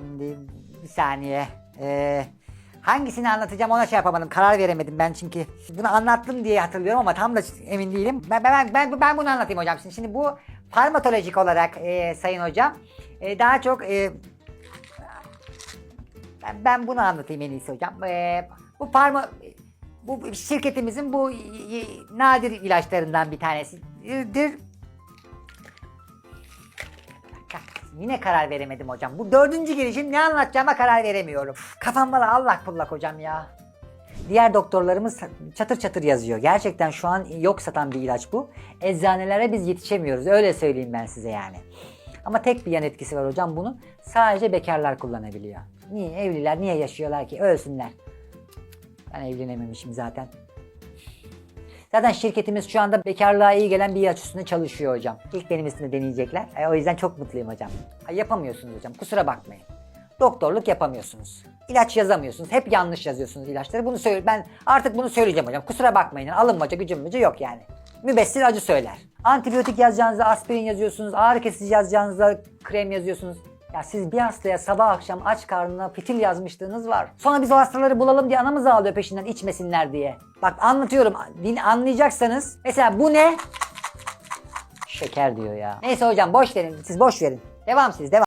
Şimdi bir saniye. Ee, hangisini anlatacağım ona şey yapamadım. Karar veremedim ben çünkü. Bunu anlattım diye hatırlıyorum ama tam da emin değilim. Ben ben ben, ben bunu anlatayım hocam. Şimdi, şimdi bu farmatolojik olarak e, sayın hocam e, daha çok e, ben, ben bunu anlatayım en iyisi hocam. Ee, bu parma bu şirketimizin bu nadir ilaçlarından bir tanesidir. Yine karar veremedim hocam. Bu dördüncü girişim ne anlatacağıma karar veremiyorum. Kafam bana allak bullak hocam ya. Diğer doktorlarımız çatır çatır yazıyor. Gerçekten şu an yok satan bir ilaç bu. Eczanelere biz yetişemiyoruz. Öyle söyleyeyim ben size yani. Ama tek bir yan etkisi var hocam bunun. Sadece bekarlar kullanabiliyor. Niye? Evliler niye yaşıyorlar ki? Ölsünler. Ben evlenememişim zaten. Zaten şirketimiz şu anda bekarlığa iyi gelen bir ilaç üstünde çalışıyor hocam. İlk benim deneyecekler. E, o yüzden çok mutluyum hocam. Ay, yapamıyorsunuz hocam kusura bakmayın. Doktorluk yapamıyorsunuz. İlaç yazamıyorsunuz. Hep yanlış yazıyorsunuz ilaçları. Bunu söyle ben artık bunu söyleyeceğim hocam. Kusura bakmayın. Alınmaca gücüm gücü yok yani. Mübessir acı söyler. Antibiyotik yazacağınızda aspirin yazıyorsunuz. Ağrı kesici yazacağınızda krem yazıyorsunuz. Ya siz bir hastaya sabah akşam aç karnına fitil yazmışlığınız var. Sonra biz o hastaları bulalım diye anamız ağlıyor peşinden içmesinler diye. Bak anlatıyorum. Din anlayacaksanız. Mesela bu ne? Şeker diyor ya. Neyse hocam boş verin. Siz boş verin. Devam siz devam.